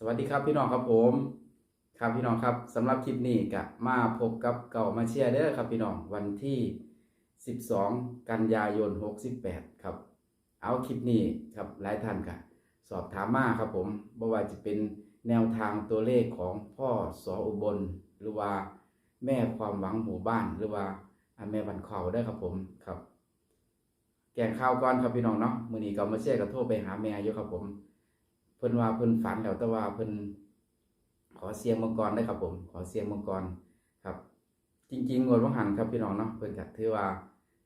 สวัสดีครับพี่น้องครับผมครับพี่น้องครับสำหรับคลิปนี้ก็มาพบกับเก่ามาเชียร์เด้อครับพี่น้องวันที่ 12 กันยายน 68 ครับ เอาคลิปนี้ครับหลายท่านก็สอบถามมาครับผมบ่ว่าจะเป็นแนวทางตัวเลขของพ่อสออุบล หรือว่าแม่ความหวังหมู่บ้าน หรือว่าแม่บันเขาได้ครับผมครับ แกงข้าวก่อนครับพี่น้องเนาะมื้อนี้เก่ามาเชียร์ก็โทรไปหาแม่อยู่ครับผม เพิ่นว่าเพิ่นฝันแล้วแต่ว่าเพิ่นขอเสียงมังกรได้ครับผม ขอเสียงมังกรครับ จริงๆงวดวังหันครับพี่น้องเนาะเพิ่นก็ถือว่า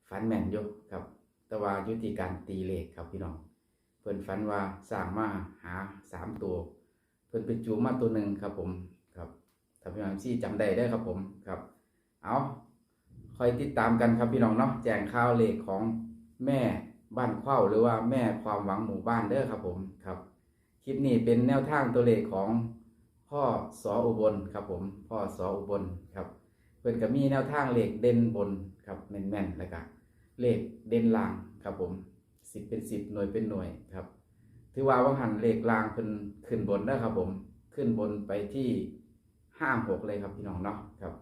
ฝันแม่นอยู่ครับ แต่ว่ายุติการตีเลขครับพี่น้อง เพิ่นฝันว่าสร้างมาหาสามตัว เพิ่นไปจูมาตัวหนึ่งครับผมครับถ้าพี่น้องซี่จำได้ได้ครับผมครับ เอาคอยติดตามกันครับพี่น้องเนาะแจ้งข่าวเลขของแม่บ้านเข้าหรือว่าแม่ความหวังหมู่บ้านเด้อครับผมครับ คลิปนี้เป็นแนวทางตัวเลขของพ่อสออุบลครับผมพ่อสออุบลครับ เพื่อนก็มีแนวทางเลขเด่นบนครับแม่นๆแล้วก็เลขเด่นล่างครับผมสิบเป็นสิบหน่วยเป็นหน่วยครับ ถือว่าว่าหันเลขล่างเพิ่นขึ้นบนนะครับผม ขึ้นบนไปที่ห้าหกเลยครับพี่น้องเนาะครับ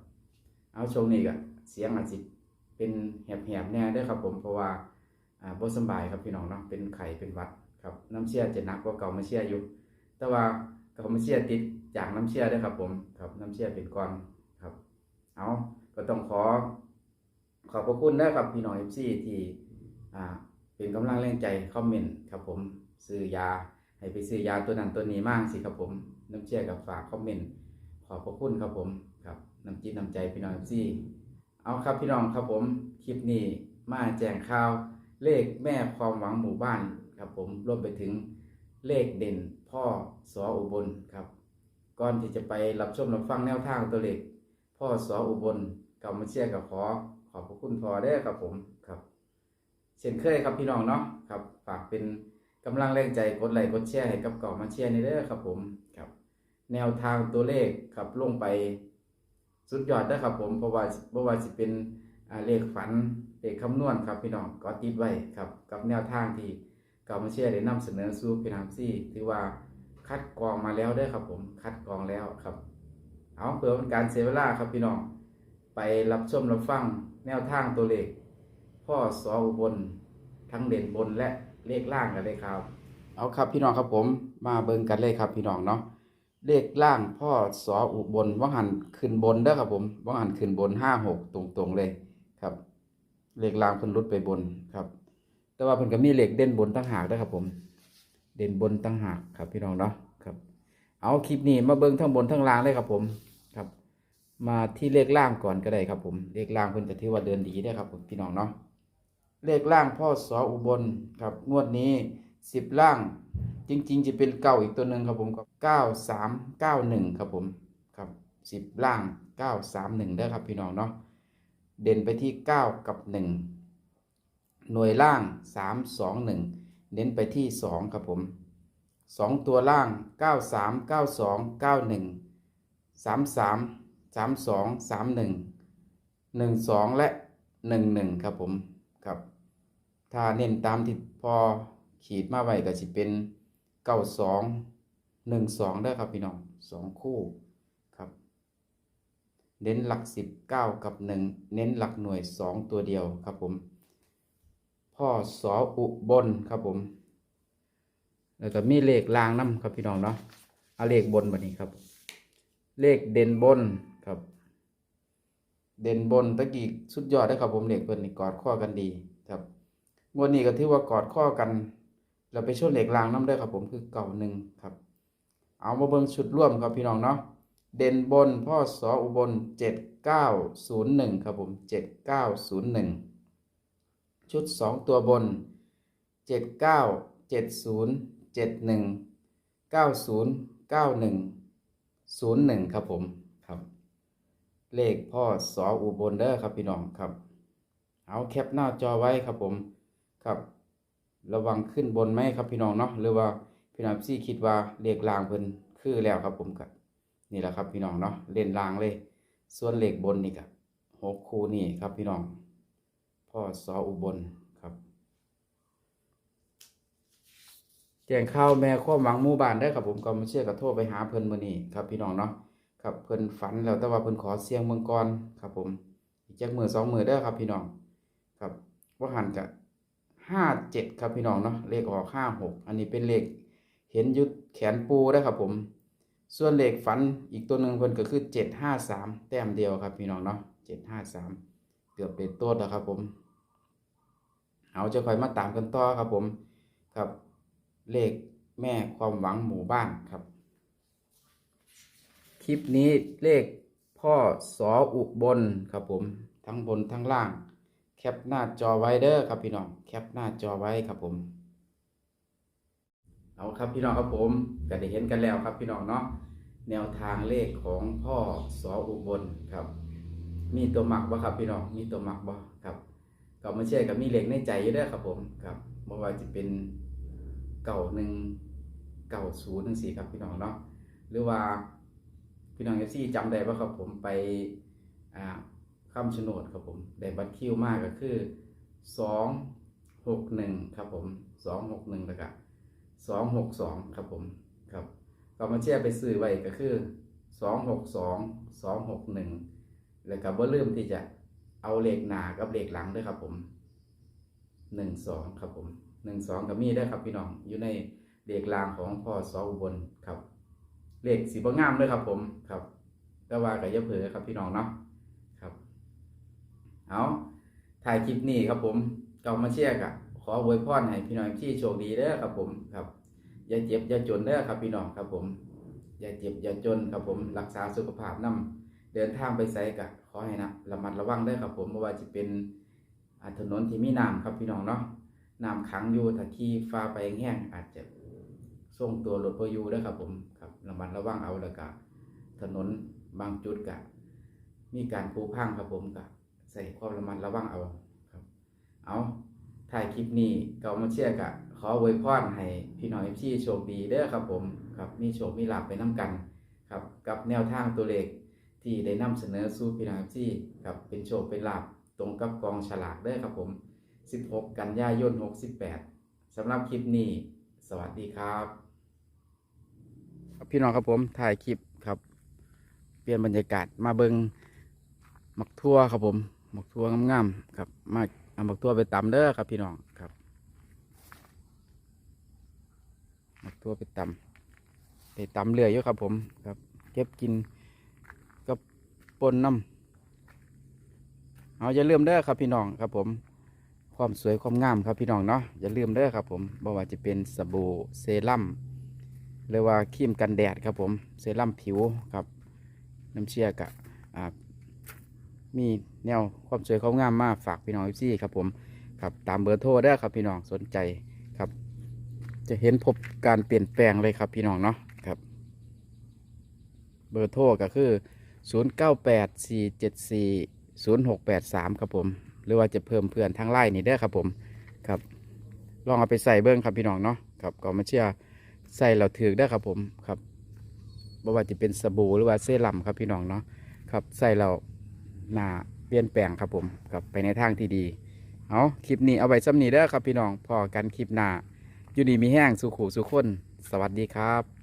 เอาชมนี่ก็เสียงอาจจะเป็นแหบๆแน่เด้วยครับผมเพราะว่าอ่าบ่สบายครับพี่น้องเนาะเป็นไข้เป็นวัด ครับน้ำเชื่อจะหนักกว่าเก่ามาเชื่ออยู่ แต่ว่าเก่ามาเชื่อติดจากน้ำเชื่อด้วยครับ ผมครับน้ำเชื่อเป็นก้อนครับ เอาก็ต้องขอ ขอบพระคุณนะครับพี่น้องเอฟซีที่อ่าเป็นกำลังแรงใจคอมเมนต์ครับผมซื้อยาให้ไปซื้อยาตัวนั้นตัวนี้มากสิครับผมน้ำเชื่อกับฝากคอมเมนต์ขอบพระคุณครับผมครับน้ำจิตน้ำใจพี่น้องเอฟซีเอาครับพี่น้องครับผมคลิปนี้มาแจ้งข่าว เลขแม่ความหวังหมู่บ้านครับผมรวมไปถึงเลขเด่นพ่อสออุบลครับ ก่อนที่จะไปรับชมรับฟังแนวทางตัวเลขพ่อสออุบลกำมาเชียร์กับขอขอบพระคุณพอได้ครับผมครับ เช่นเคยครับพี่น้องเนาะครับฝากเป็นกำลังแรงใจกดไลค์กดแชร์ให้กับเก่ามาเชียร์ในเด้อครับผมครับ แนวทางตัวเลขครับลงไปสุดยอดเด้ครับผมเพราะว่าเพราะว่าจะเป็นเลขฝัน เลขคำนวณครับพี่น้องก็ติดไว้ครับกับแนวทางที่เก่ามาเชียร์ได้นำเสนอสู่พี่น้องซี่ถือว่าคัดกรองมาแล้วด้อครับผมคัดกรองแล้วครับ เอาเพื่อเป็นการเสียเวลาครับพี่น้องไปรับชมรับฟังแนวทางตัวเลข พ่อสออุบลทั้งเด่นบนและเลขล่างกันเลยครับ เอาครับพี่น้องครับผมมาเบิ่งกันเลยครับพี่น้องเนาะเลขล่างพ่อสออุบลว่างหันขึ้นบนเด้อครับผมว่างหันขึ้นบนห้าหกตรงๆเลย เลขล่างเพิ่นลดไปบนครับ แต่ว่าเพิ่นก็มีเหล็กเด่นบนตั้งหากด้วยครับผม เด่นบนตั้งหากครับพี่น้องเนาะครับ เอาคลิปนี้มาเบิ่งทั้งบนทั้งล่างเลยครับผมครับ มาที่เลขล่างก่อนก็ได้ครับผมเลขล่างเพิ่นก็ถือว่าเดินดีได้ครับผมพี่น้องเนาะเลขล่างพ่อสออุบลครับ งวดนี้สิบล่างจริงๆจะเป็นเก้าอีกตัวหนึ่งครับผมก็เก้าสามเก้าหนึ่งครับผมครับสิบล่างเก้าสามหนึ่งได้ครับพี่น้องเนาะ เด่นไปที่เก้ากับหนึ่งหน่วยล่าง 3 2 1 เน้นไปที่ 2 ครับผม 2 ตัวล่าง 9 3 9 2 9 1 3 3 3 2 3 1 1 2 และ 1 1 ครับผมครับ ถ้าเน้นตามที่พอขีดมาไว้ก็จะเป็น 9 2 1 2ได้ครับพี่น้อง 2 คู่ เน้นหลัก 10 9 กับ 1 เน้นหลักหน่วย 2 ตัวเดียวครับผม พ่อสออุบลครับผม แล้วก็มีเลขลางน้ำครับพี่น้องเนาะเอาเลขบนมานี้ครับ เลขเด่นบนครับ เด่นบนตะกี้สุดยอดได้ครับผมเลขเพิ่นนี่กอดข้อกันดีครับงวดนี้ก็ถือว่ากอดข้อกัน เราไปชนเลขลางน้ำได้ครับผมคือเก่าหนึ่งครับ เอามาเบิ่งชุดร่วมครับพี่น้องเนาะ เด่นบนพ่อสออุบลเจ็ดเก้าศูนย์หนึ่งครับผมเจ็ดเก้าศูนย์หนึ่งชุดสองตัวบนเจ็ดเก้าเจ็ดศูนย์เจ็ดหนึ่งเก้าศูนย์เก้าหนึ่งศูนย์หนึ่งครับผมครับ เลขพ่อสออุบลเด้อครับพี่น้องครับ เอาแคปหน้าจอไว้ครับผมครับ ระวังขึ้นบนไหมครับพี่น้องเนาะหรือว่าพี่น้องซี่คิดว่าเลขลางเพิ่นคือแล้วครับผมครับ นี่แหละครับพี่น้องเนาะเล่นลางเลย ส่วนเหลขบนนี่ก็หกคูนี่ครับพี่น้อง พ่อสออุบลครับแจ้งข่าวแม่ความหวังมู่บ้านได้ครับผมก็มาเชื่อกับโทรไปหาเพิ่นมือนี้ครับพี่น้องเนาะครับเพิ่นฝันแล้วแต่ว่าเพิ่นขอเสียงเมืองก่อนครับผมอีกจักมือสองมือเด้ครับพี่น้องครับว่าหันกะ57ครับพี่น้องเนาะเลขออก56อันนี้เป็นเลขเห็นยุดแขนปูได้ครับผม ส่วนเลขฝันอีกตัวหนึ่งเพิ่นก็คือ753แต้มเดียวครับพี่น้องเนาะ753เกือบเป็นตัวแล้วครับผม เอาจะคอยมาตามกันต่อครับผมครับเลขแม่ความหวังหมู่บ้านครับ คลิปนี้เลขพ่อสออุบลครับผม ทั้งบนทั้งล่าง แคปหน้าจอไว้เด้อครับพี่น้อง แคปหน้าจอไว้ครับผม เอาครับพี่น้องครับผมก็ได้เห็นกันแล้วครับพี่น้องเนาะแนวทางเลขของพ่อสออุบลครับ มีตัวหมักบ่ครับพี่น้องมีตัวหมักบ่ครับก็มาเชื่อกับมีเหล็กในใจอยู่ด้อครับผมครับบ่อว่าจะเป็นเก่าหนึ่งเก่าศูนย์ทั้งสี่ครับพี่น้องเนาะหรือว่าพี่น้องเอฟซีจำได้ว่าครับผมไปอ่าคำชะโนดครับผมได้บัตรคิวมากก็คือสองหกหนึ่งครับผมสองหกหนึ่งแล้วก็ สองหกสองครับผมครับก็มาเชื่อไปซื้อไว้ก็คือสองหกสองสองหกหนึ่งแล้วก็บ่ลืมที่จะเอาเลขหนากับเลขหลังด้วยครับผมหนึ่งสองครับผมหนึ่งสองกับมีได้ครับพี่น้องอยู่ในเลขรางของพ่อสออุบลครับ เลขสีบงามด้วยครับผมครับ แต่ว่ากับยาเผลอครับพี่น้องเนาะครับเอาถ่ายคลิปนี้ครับผมเก่ามาเชียร์กะ ขออวยพรให้พี่น้องที่โชคดีเด้อครับผมครับอย่าเจ็บอย่าจนเด้อครับพี่น้องครับผมอย่าเจ็บอย่าจนครับผมรักษาสุขภาพนำเดินทางไปไสกะขอให้นะระมัดระวังเด้อครับผมเพราะว่าจะเป็นถนนที่มีน้ำครับพี่น้องเนาะน้ำขังอยู่ถ้าขี่ฟ้าไปแห้งอาจจะส่งตัวรถพยู่เด้ครับผมครับระมัดระวังเอาแล้วก็ถนนบางจุดกะ มีการปูพังครับผมกะใส่ความระมัดระวังเอาครับ เอา ถ่ายคลิปนี้เก่ามาเชียร์กะขออวยพรให้พี่น้องเอฟซีโชคดีเด้อครับผมครับมีโชคมีลาภไปน้ำกันครับกับแนวทางตัวเลขที่ได้นำเสนอสู่พี่น้องที่กับเป็นโชคเป็นลาบตรงกับกองฉลากเด้อครับผม 16 กันยายน 68สำหรับคลิปนี้ สวัสดีครับพี่น้องครับผมถ่ายคลิปครับ เปลี่ยนบรรยากาศมาเบิงหมักทั่วครับผมหมักทั่วงามๆครับมา เอาหมักทั่วไปตำเด้อครับพี่น้องครับหมักทั่วไปตำไปตำเรื่อยอยู่ครับผมครับ เก็บกินกับปนน้ำเอาอย่าลืมเด้อครับพี่น้องครับผมความสวยความงามครับพี่น้องเนาะอย่าลืมเด้อครับผมบ่ว่าจะเป็นสบู่เซรั่มหรือว่าครีมกันแดดครับผมเซรั่มผิวครับน้ำเชื่อกะอ่า มีแนวความสวยความงามมาฝากพี่น้องพี่ครับผมครับตามเบอร์โทรเด้ครับพี่น้องสนใจครับ จะเห็นพบการเปลี่ยนแปลงเลยครับพี่น้องเนาะครับ เบอร์โทรก็คือ 0984740683ครับผม หรือว่าจะเพิ่มเพื่อนทางไลน์นี่ได้ครับผมครับ ลองเอาไปใส่เบิ้งครับพี่น้องเนาะครับก็มาเชื่อใส่เราถือได้ครับผมครับบ่ว่าจะเป็นสบู่หรือว่าเซรั่มครับพี่น้องเนาะครับใส่เรา หน้าเปลี่ยนแปลงครับผมกับไปในทางที่ดี เอาคลิปนี้เอาไว้ซ้ำนี้เด้อครับพี่น้องพอกันคลิปหน้าอยู่ดีมีแห้งสุขุสุขคน สวัสดีครับ